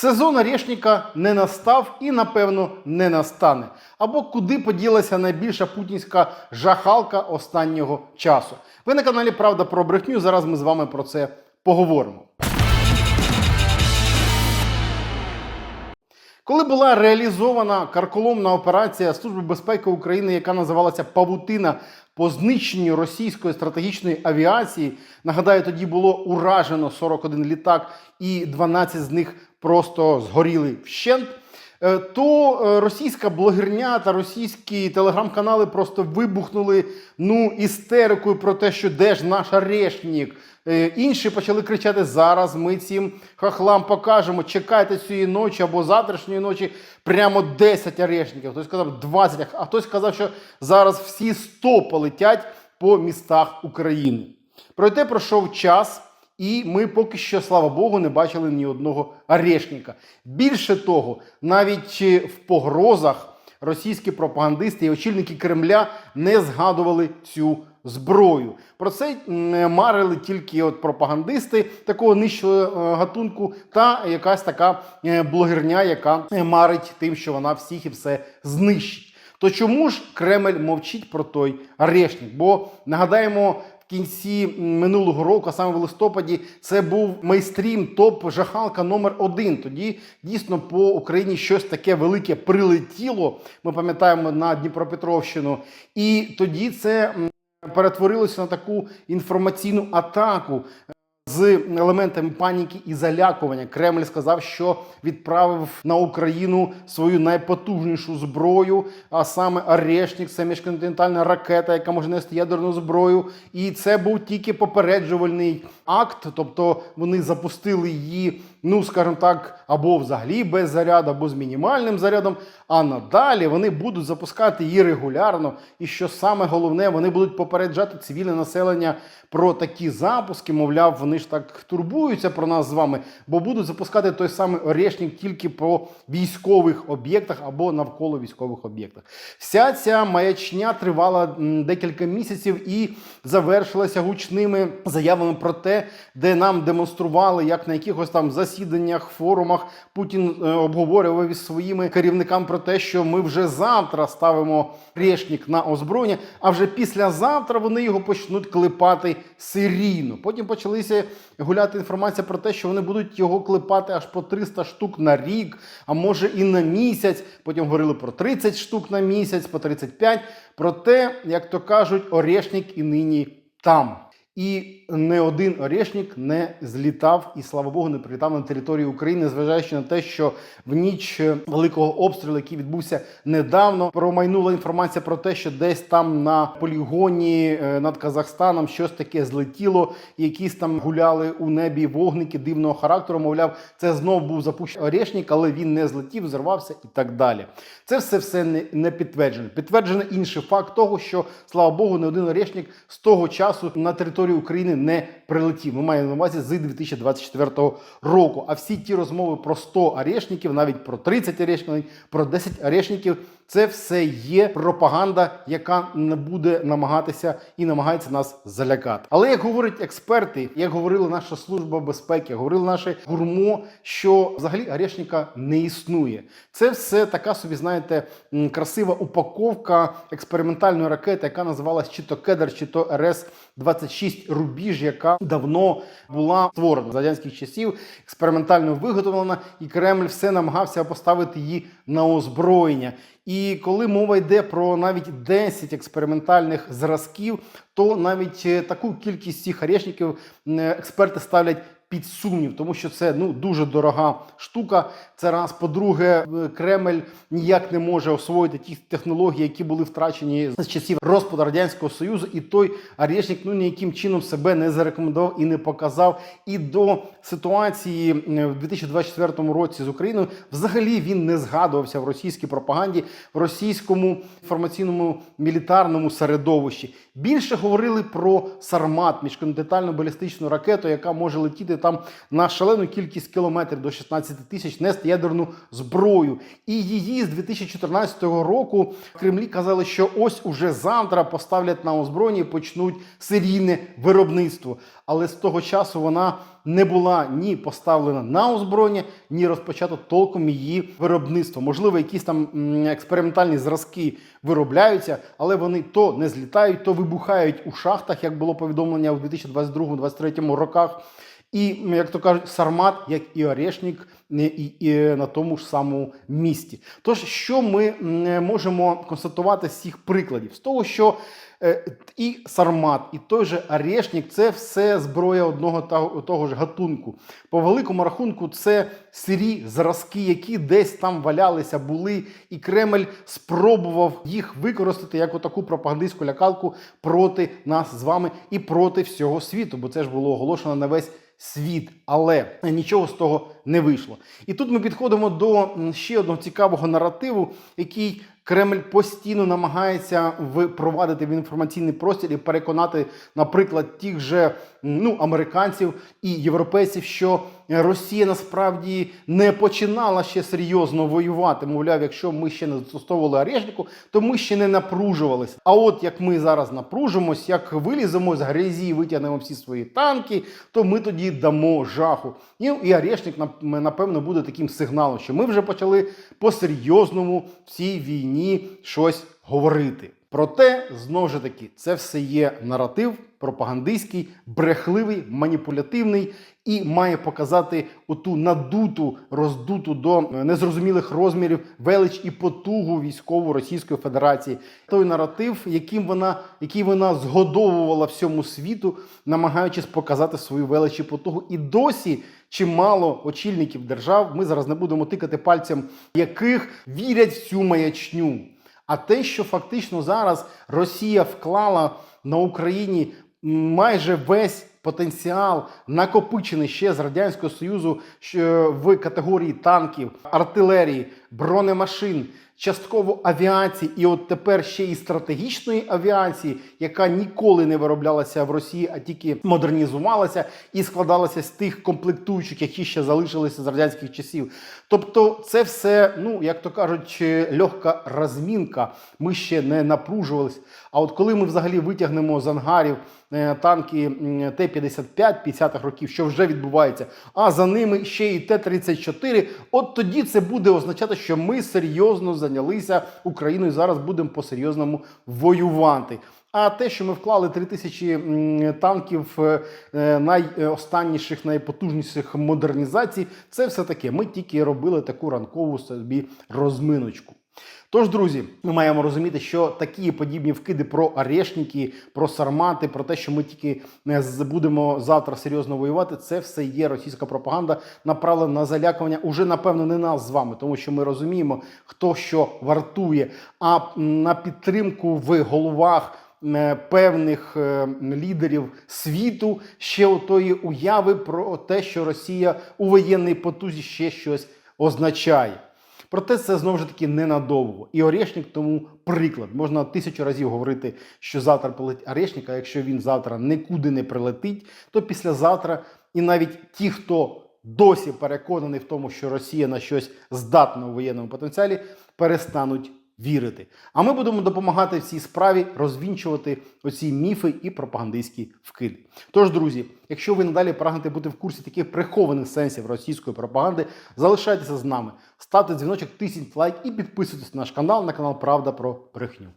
Сезон Орешника не настав і, напевно, не настане. Або куди поділася найбільша путінська жахалка останнього часу. Ви на каналі Правда про брехню. Зараз ми з вами про це поговоримо. Коли була реалізована карколомна операція Служби безпеки України, яка називалася Павутина по знищенню російської стратегічної авіації, нагадаю, тоді було уражено 41 літак, і 12 з них просто згоріли вщент. е, То е, російська блогерня та російські телеграм-канали просто вибухнули ну істерикою про те, що де ж наш арешнік. Е, Інші почали кричати: зараз ми цим хахлам покажемо. Чекайте цієї ночі або завтрашньої ночі прямо 10 арешників. Хтось сказав 20, а хтось сказав, що зараз всі 100 полетять по містах України. Проте пройшов час. І ми поки що, слава Богу, не бачили ні одного арешника. Більше того, навіть е, в погрозах російські пропагандисти і очільники Кремля не згадували цю зброю. Про це м, марили тільки от пропагандисти такого нижчого е, гатунку, та якась така е, блогерня, яка марить тим, що вона всіх і все знищить. То чому ж Кремль мовчить про той арешник? Бо нагадаємо. Кінці минулого року, а саме в листопаді, це був майстрім топ жахалка номер один. Тоді дійсно по Україні щось таке велике прилетіло. Ми пам'ятаємо на Дніпропетровщину, і тоді це перетворилося на таку інформаційну атаку. З елементами паніки і залякування Кремль сказав, що відправив на Україну свою найпотужнішу зброю, а саме Орешник, це міжконтинентальна ракета, яка може нести ядерну зброю. І це був тільки попереджувальний акт, тобто вони запустили її, ну скажімо так, або взагалі без заряду, або з мінімальним зарядом. А надалі вони будуть запускати її регулярно. І що саме головне, вони будуть попереджати цивільне населення про такі запуски. Мовляв, вони ж так турбуються про нас з вами, бо будуть запускати той самий орешник тільки по військових об'єктах або навколо військових об'єктах. Вся ця маячня тривала декілька місяців і завершилася гучними заявами про те, де нам демонстрували, як на якихось там засіданнях, форумах Путін е, обговорював із своїми керівниками про те, що ми вже завтра ставимо решник на озброєння, а вже післязавтра вони його почнуть клепати серійно. Потім почалися гуляти інформація про те, що вони будуть його клепати аж по 300 штук на рік, а може і на місяць. Потім говорили про 30 штук на місяць, по 35. Проте, як то кажуть, орешник і нині там. І не один орешник не злітав і слава Богу, не прилітав на територію України, зважаючи на те, що в ніч е, великого обстрілу, який відбувся недавно, промайнула інформація про те, що десь там на полігоні е, над Казахстаном щось таке злетіло, якісь там гуляли у небі вогники дивного характеру. Мовляв, це знов був запущений орешник, але він не злетів, зірвався і так далі. Це все все не, підтверджено. Підтверджено інший факт того, що слава Богу, не один орешник з того часу на територію України не прилетів. Ми маємо на увазі з 2024 року. А всі ті розмови про 100 арешників, навіть про 30 арешників, про 10 орешників, це все є пропаганда, яка не буде намагатися і намагається нас залякати. Але як говорять експерти, як говорила наша служба безпеки, говорили наші гурмо, що взагалі орешника не існує. Це все така собі, знаєте, красива упаковка експериментальної ракети, яка називалась чи то Кедр, чи то РС 26 Рубіж, яка давно була створена з радянських часів, експериментально виготовлена, і Кремль все намагався поставити її на озброєння. І коли мова йде про навіть 10 експериментальних зразків, то навіть е, таку кількість цих орешників е, експерти ставлять під сумнів, тому що це ну дуже дорога штука. Це раз. По-друге, е, Кремль ніяк не може освоїти ті технології, які були втрачені з часів розпаду радянського союзу, і той орешник ну ніяким чином себе не зарекомендував і не показав. І до ситуації в 2024 році з Україною взагалі він не згадувався в російській пропаганді, в російському інформаційному мілітарному середовищі. Більше говорили про Сармат, міжконтинентальну балістичну ракету, яка може летіти там на шалену кількість кілометрів до 16 тисяч нести ядерну зброю. І її з 2014 року Кремлі казали, що ось уже завтра поставлять на озброєння і почнуть серійне виробництво. Але з того часу вона не була ні поставлена на озброєння, ні розпочато толком її виробництво. Можливо, якісь там експериментальні зразки виробляються, але вони то не злітають, то вибухають у шахтах, як було повідомлення у 2022-2023 роках. І, як то кажуть, сармат, як і орешник, не- і, і на тому ж самому місці. Тож, що ми можемо констатувати з цих прикладів? З того, що е, і сармат, і той же орешник це все зброя одного та того ж гатунку. По великому рахунку, це сирі зразки, які десь там валялися, були, і Кремль спробував їх використати як отаку пропагандистську лякалку проти нас з вами і проти всього світу, бо це ж було оголошено на весь світ, але нічого з того не вийшло. І тут ми підходимо до ще одного цікавого наративу, який Кремль постійно намагається впровадити в інформаційний простір і переконати, наприклад, тих же ну, американців і європейців, що Росія насправді не починала ще серйозно воювати. Мовляв, якщо ми ще не застосовували орешнику, то ми ще не напружувалися. А от як ми зараз напружимось, як виліземо з грязі витягнемо всі свої танки, то ми тоді дамо жаху. І, орешник, напевно, буде таким сигналом, що ми вже почали по-серйозному в цій війні щось говорити. Проте, знову ж таки, це все є наратив пропагандистський, брехливий, маніпулятивний і має показати оту надуту, роздуту до е, незрозумілих розмірів велич і потугу військову Російської Федерації. Той наратив, яким вона, який вона згодовувала всьому світу, намагаючись показати свою велич і потугу. І досі чимало очільників держав. Ми зараз не будемо тикати пальцем, яких вірять в цю маячню. А те, що фактично зараз Росія вклала на Україні майже весь потенціал, накопичений ще з радянського союзу що в категорії танків, артилерії, бронемашин, частково авіації, і от тепер ще і стратегічної авіації, яка ніколи не вироблялася в Росії, а тільки модернізувалася і складалася з тих комплектуючих, які ще залишилися з радянських часів. Тобто, це все, ну як то кажуть, легка розмінка. Ми ще не напружувались. А от коли ми взагалі витягнемо з ангарів е, танки Т-55 50-х років, що вже відбувається, а за ними ще і Т-34, от тоді це буде означати, що ми серйозно зайнялися Україною. Зараз будемо по-серйозному воювати. А те, що ми вклали 3 тисячі танків е, е, найостанніших, найпотужніших модернізацій, це все таке. Ми тільки робили таку ранкову собі розминочку. Тож, друзі, ми маємо розуміти, що такі подібні вкиди про орешники, про сармати, про те, що ми тільки не будемо завтра серйозно воювати, це все є російська пропаганда, направлена на залякування уже напевно не нас з вами, тому що ми розуміємо, хто що вартує, а на підтримку в головах. е, Певних е, лідерів світу ще отої уяви про те, що Росія у воєнній потузі ще щось означає. Проте це знову ж таки ненадовго. І Орешник тому приклад. Можна тисячу разів говорити, що завтра полетить Орешник, а якщо він завтра нікуди не прилетить, то післязавтра і навіть ті, хто досі переконаний в тому, що Росія на щось здатна у воєнному потенціалі, перестануть вірити. А ми будемо допомагати в цій справі розвінчувати оці міфи і пропагандистські вкиди. Тож, друзі, якщо ви надалі прагнете бути в курсі таких прихованих сенсів російської пропаганди, залишайтеся з нами, ставте дзвіночок, тисніть лайк і підписуйтесь на наш канал на канал Правда про брехню.